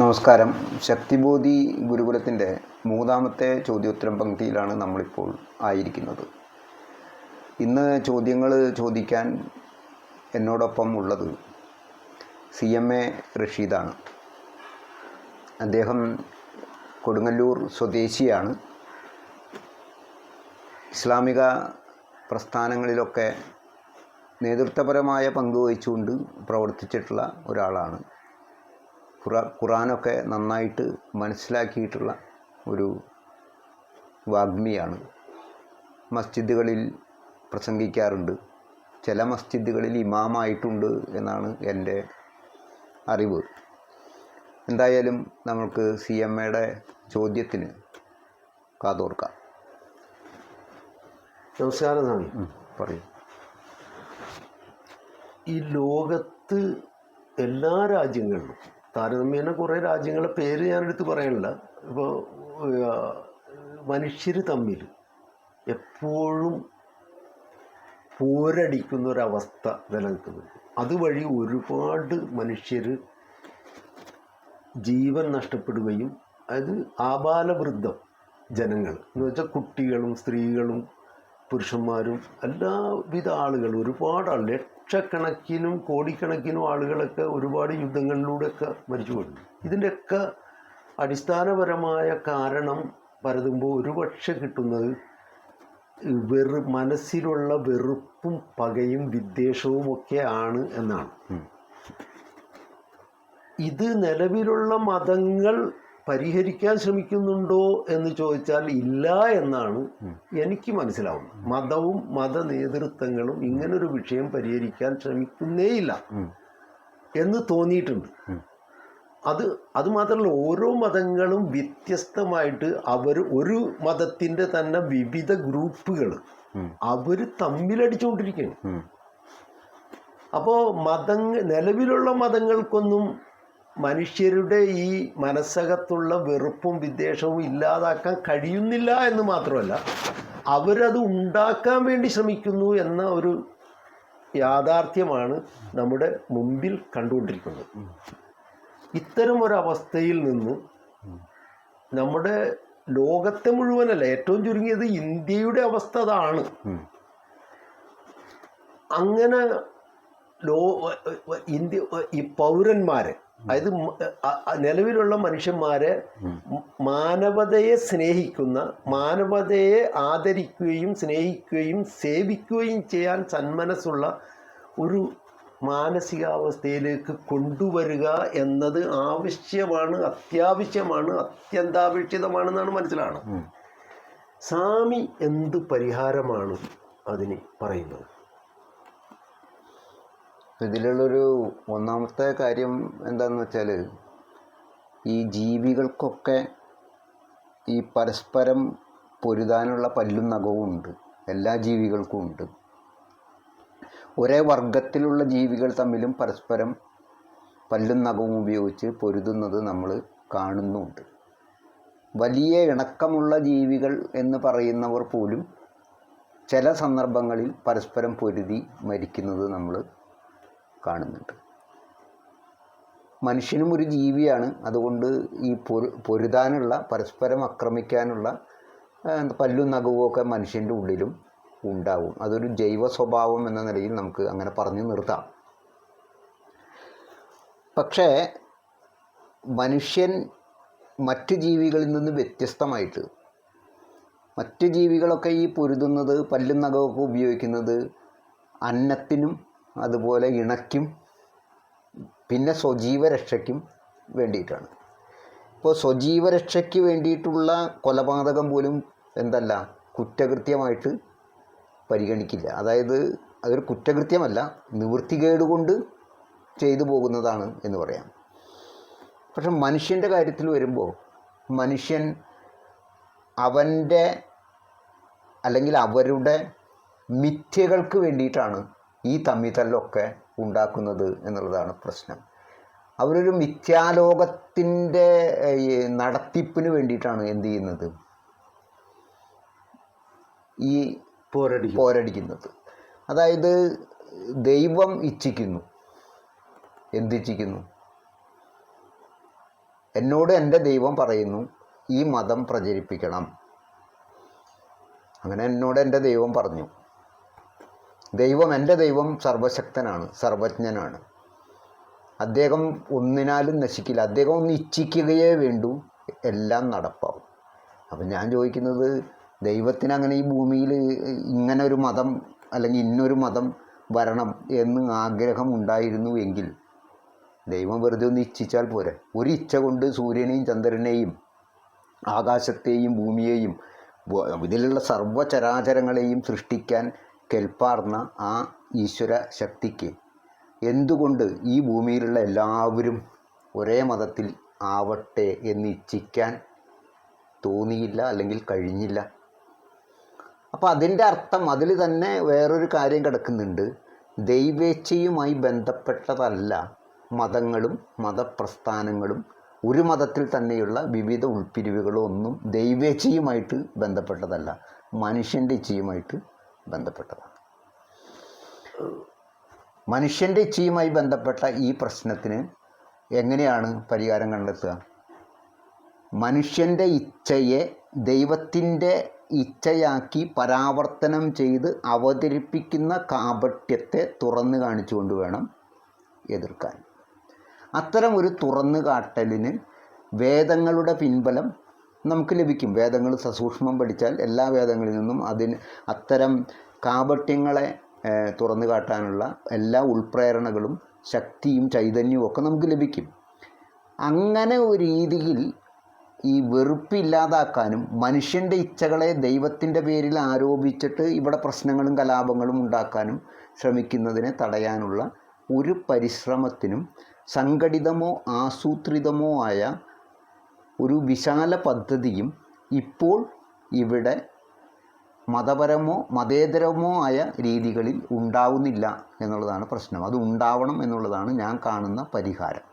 നമസ്കാരം. ശക്തിബോധി ഗുരുകുലത്തിന്റെ മൂന്നാമത്തെ ചോദ്യോത്തരം പങ്ക്തിയിലാണ് നമ്മളിപ്പോൾ ആയിരിക്കുന്നത്. ഇന്ന് ചോദ്യങ്ങൾ ചോദിക്കാൻ എന്നോടൊപ്പം ഉള്ളത് സി എം എ റഷീദാണ്. അദ്ദേഹം കൊടുങ്ങല്ലൂർ സ്വദേശിയാണ്. ഇസ്ലാമിക പ്രസ്ഥാനങ്ങളിലൊക്കെ നേതൃത്വപരമായ പങ്കുവഹിച്ചുകൊണ്ട് പ്രവർത്തിച്ചിട്ടുള്ള ഒരാളാണ്. ഖുറ ഖുറാനൊക്കെ നന്നായിട്ട് മനസ്സിലാക്കിയിട്ടുള്ള ഒരു വാഗ്മിയാണ്. മസ്ജിദുകളിൽ പ്രസംഗിക്കാറുണ്ട്. ചില മസ്ജിദുകളിൽ ഇമാമായിട്ടുണ്ട് എന്നാണ് എന്റെ അറിവ്. എന്തായാലും നമുക്ക് സി എം എയുടെ ചോദ്യത്തിന് കാതോർക്കാം. നമസ്കാരം സ്വാമി. പറയൂ. ഈ ലോകത്ത് എല്ലാ രാജ്യങ്ങളിലും താരതമ്യേന കുറേ രാജ്യങ്ങളുടെ പേര് ഞാൻ ഞാനെടുത്ത് പറയണില്ല ഇപ്പോൾ മനുഷ്യർ തമ്മിൽ എപ്പോഴും പോരടിക്കുന്ന ഒരവസ്ഥ നിലനിൽക്കുന്നുണ്ട്. അതുവഴി ഒരുപാട് മനുഷ്യർ ജീവൻ നഷ്ടപ്പെടുകയും അതായത് ആബാലവൃദ്ധം ജനങ്ങൾ എന്ന് വെച്ചാൽ കുട്ടികളും സ്ത്രീകളും പുരുഷന്മാരും എല്ലാവിധ ആളുകളും ഒരുപാട് ആൾ ലക്ഷക്കണക്കിനും കോടിക്കണക്കിനും ആളുകളൊക്കെ ഒരുപാട് യുദ്ധങ്ങളിലൂടെയൊക്കെ മരിച്ചു പോയിട്ടുണ്ട് ഇതിന്റെയൊക്കെ അടിസ്ഥാനപരമായ കാരണം പരതുമ്പോൾ ഒരുപക്ഷെ കിട്ടുന്നത് വെറു മനസ്സിലുള്ള വെറുപ്പും പകയും വിദ്വേഷവും ഒക്കെ ആണ് എന്നാണ് ഇത് നിലവിലുള്ള മതങ്ങൾ പരിഹരിക്കാൻ ശ്രമിക്കുന്നുണ്ടോ എന്ന് ചോദിച്ചാൽ ഇല്ല എന്നാണ് എനിക്ക് മനസ്സിലാവുന്നത്. മതവും മത നേതൃത്വങ്ങളും ഇങ്ങനൊരു വിഷയം പരിഹരിക്കാൻ ശ്രമിക്കുന്നേയില്ല. എന്ന് തോന്നിയിട്ടുണ്ട്. അത് അത് മാത്രമല്ല ഓരോ മതങ്ങളും വ്യത്യസ്തമായിട്ട് അവർ ഒരു മതത്തിന്റെ തന്നെ വിവിധ ഗ്രൂപ്പുകൾ അവർ തമ്മിലടിച്ചുകൊണ്ടിരിക്കുകയാണ്. അപ്പോൾ മതങ്ങൾ നിലവിലുള്ള മതങ്ങൾക്കൊന്നും മനുഷ്യരുടെ ഈ മനസ്സകത്തുള്ള വെറുപ്പും വിദ്വേഷവും ഇല്ലാതാക്കാൻ കഴിയുന്നില്ല എന്ന് മാത്രമല്ല അവരത് ഉണ്ടാക്കാൻ വേണ്ടി ശ്രമിക്കുന്നു എന്ന ഒരു യാഥാർത്ഥ്യമാണ് നമ്മുടെ മുമ്പിൽ കണ്ടുകൊണ്ടിരിക്കുന്നത്. ഇത്തരം ഒരവസ്ഥയിൽ നിന്ന് നമ്മുടെ ലോകത്തെ മുഴുവനല്ല ഏറ്റവും ചുരുങ്ങിയത് ഇന്ത്യയുടെ അവസ്ഥ അതാണ്. അങ്ങനെ ലോ ഇന്ത്യ ഈ പൗരന്മാരെ അതായത് നിലവിലുള്ള മനുഷ്യന്മാരെ മാനവതയെ സ്നേഹിക്കുന്ന മാനവതയെ ആദരിക്കുകയും സ്നേഹിക്കുകയും സേവിക്കുകയും ചെയ്യാൻ സന്മനസ്സുള്ള ഒരു മാനസികാവസ്ഥയിലേക്ക് കൊണ്ടുവരിക എന്നത് ആവശ്യമാണ് അത്യാവശ്യമാണ് അത്യന്താപേക്ഷിതമാണെന്നാണ് മനസ്സിലാണ്. സ്വാമി എന്ത് പരിഹാരമാണ് അതിന് പറയുന്നത്? ഇതിലുള്ളൊരു ഒന്നാമത്തെ കാര്യം എന്താണെന്ന് വെച്ചാൽ ഈ ജീവികൾക്കൊക്കെ ഈ പരസ്പരം പൊരുതാനുള്ള പല്ലും നഖവും ഉണ്ട്. എല്ലാ ജീവികൾക്കും ഉണ്ട്. ഒരേ വർഗത്തിലുള്ള ജീവികൾ തമ്മിലും പരസ്പരം പല്ലും നഖവും ഉപയോഗിച്ച് പൊരുതുന്നത് നമ്മൾ കാണുന്നുണ്ട്. വലിയ ഇണക്കമുള്ള ജീവികൾ എന്ന് പറയുന്നവർ പോലും ചില സന്ദർഭങ്ങളിൽ പരസ്പരം പൊരുതി മരിക്കുന്നത് നമ്മൾ കാണുന്നുണ്ട്. മനുഷ്യനും ഒരു ജീവിയാണ്. അതുകൊണ്ട് ഈ പൊരു പൊരുതാനുള്ള പരസ്പരം ആക്രമിക്കാനുള്ള പല്ലും നഖവും ഒക്കെ മനുഷ്യന്റെ ഉള്ളിലും ഉണ്ടാവും. അതൊരു ജൈവ സ്വഭാവം എന്ന നിലയിൽ നമുക്ക് അങ്ങനെ പറഞ്ഞു നിർത്താം. പക്ഷേ മനുഷ്യൻ മറ്റ് ജീവികളിൽ നിന്ന് വ്യത്യസ്തമായിട്ട് മറ്റ് ജീവികളൊക്കെ ഈ പൊരുതുന്നത് പല്ലും നഖമൊക്കെ ഉപയോഗിക്കുന്നത് അന്നത്തിനും അതുപോലെ ഇണയ്ക്കും പിന്നെ സ്വജീവരക്ഷയ്ക്കും വേണ്ടിയിട്ടാണ്. ഇപ്പോൾ സ്വജീവരക്ഷയ്ക്ക് വേണ്ടിയിട്ടുള്ള കൊലപാതകം പോലും എന്തല്ല കുറ്റകൃത്യമായിട്ട് പരിഗണിക്കില്ല. അതായത് അതൊരു കുറ്റകൃത്യമല്ല നിവൃത്തികേട് കൊണ്ട് ചെയ്തു പോകുന്നതാണ് എന്ന് പറയാം. പക്ഷെ മനുഷ്യന്റെ കാര്യത്തിൽ വരുമ്പോൾ മനുഷ്യൻ അവന്റെ അല്ലെങ്കിൽ അവരുടെ മിഥ്യകൾക്ക് വേണ്ടിയിട്ടാണ് ഈ തമ്മിത്തല്ലൊക്കെ ഉണ്ടാക്കുന്നത് എന്നുള്ളതാണ് പ്രശ്നം. അവരൊരു മിഥ്യാലോകത്തിന്റെ നടത്തിപ്പിന് വേണ്ടിയിട്ടാണ് എന്ത് ചെയ്യുന്നത്? ഈ പോരടി പോരടിക്കുന്നത്. അതായത് ദൈവം ഇച്ഛിക്കുന്നു. എന്തിച്ഛിക്കുന്നു എന്നോട് എന്റെ ദൈവം പറയുന്നു ഈ മതം പ്രചരിപ്പിക്കണം. അങ്ങനെ എന്നോട് എന്റെ ദൈവം പറഞ്ഞു. ദൈവം എന്റെ ദൈവം സർവശക്തനാണ് സർവജ്ഞനാണ്. അദ്ദേഹം ഒന്നിനാലും നശിക്കില്ല. അദ്ദേഹം ഒന്ന് ഇച്ഛിക്കുകയേ വേണ്ടൂ. എല്ലാം നടപ്പാവും. അപ്പം ഞാൻ ചോദിക്കുന്നത് ദൈവത്തിന് അങ്ങനെ ഈ ഭൂമിയിൽ ഇങ്ങനെ ഒരു മതം അല്ലെങ്കിൽ ഇന്നൊരു മതം വരണം എന്ന് ആഗ്രഹം ഉണ്ടായിരുന്നു എങ്കിൽ ദൈവം വെറുതെ ഒന്ന് ഇച്ഛിച്ചാൽ പോരെ. ഒരു ഇച്ഛ കൊണ്ട് സൂര്യനെയും ചന്ദ്രനെയും ആകാശത്തെയും ഭൂമിയെയും ഇതിലുള്ള സർവചരാചരങ്ങളെയും സൃഷ്ടിക്കാൻ കെൽപ്പാർന്ന ആ ഈശ്വര ശക്തിക്ക് എന്തുകൊണ്ട് ഈ ഭൂമിയിലുള്ള എല്ലാവരും ഒരേ മതത്തിൽ ആവട്ടെ എന്ന് ഇച്ഛിക്കാൻ തോന്നിയില്ല അല്ലെങ്കിൽ കഴിഞ്ഞില്ല? അപ്പോൾ അതിന്റെ അർത്ഥം അതിൽ തന്നെ വേറൊരു കാര്യം കിടക്കുന്നുണ്ട്. ദൈവേച്ഛയുമായി ബന്ധപ്പെട്ടതല്ല മതങ്ങളും മതപ്രസ്ഥാനങ്ങളും. ഒരു മതത്തിൽ തന്നെയുള്ള വിവിധ ഉൾപ്പിരിവുകളും ഒന്നും ദൈവേച്ഛയുമായിട്ട് ബന്ധപ്പെട്ടതല്ല. മനുഷ്യന്റെ ഇച്ഛയുമായിട്ട് ബന്ധപ്പെട്ടതാണ്. മനുഷ്യന്റെ ഇച്ഛയുമായി ബന്ധപ്പെട്ട ഈ പ്രശ്നത്തിന് എങ്ങനെയാണ് പരിഹാരം കണ്ടെത്തുക? മനുഷ്യന്റെ ഇച്ഛയെ ദൈവത്തിന്റെ ഇച്ഛയാക്കി പരാവർത്തനം ചെയ്ത് അവതരിപ്പിക്കുന്ന കാപട്യത്തെ തുറന്നു കാണിച്ചുകൊണ്ട് വേണം എതിർക്കാൻ. അത്തരം ഒരു തുറന്നു കാട്ടലിന് വേദങ്ങളുടെ പിൻബലം നമുക്ക് ലഭിക്കും. വേദങ്ങൾ സസൂക്ഷ്മം പഠിച്ചാൽ എല്ലാ വേദങ്ങളിൽ നിന്നും അതിന് അത്തരം കാപട്യങ്ങളെ തുറന്നു കാട്ടാനുള്ള എല്ലാ ഉൾപ്രേരണകളും ശക്തിയും ചൈതന്യവും ഒക്കെ നമുക്ക് ലഭിക്കും. അങ്ങനെ ഒരു രീതിയിൽ ഈ വെറുപ്പില്ലാതാക്കാനും മനുഷ്യന്റെ ഇച്ഛകളെ ദൈവത്തിന്റെ പേരിൽ ആരോപിച്ചിട്ട് ഇവിടെ പ്രശ്നങ്ങളും കലാപങ്ങളും ഉണ്ടാക്കാനും ശ്രമിക്കുന്നതിനെ തടയാനുള്ള ഒരു പരിശ്രമത്തിനും സംഘടിതമോ ആസൂത്രിതമോ ആയ ഒരു വിശാല പദ്ധതിയും ഇപ്പോൾ ഇവിടെ മതപരമോ മതേതരമോ ആയ രീതികളിൽ ഉണ്ടാവുന്നില്ല എന്നുള്ളതാണ് പ്രശ്നം. അത് ഉണ്ടാവണം എന്നുള്ളതാണ് ഞാൻ കാണുന്ന പരിഹാരം.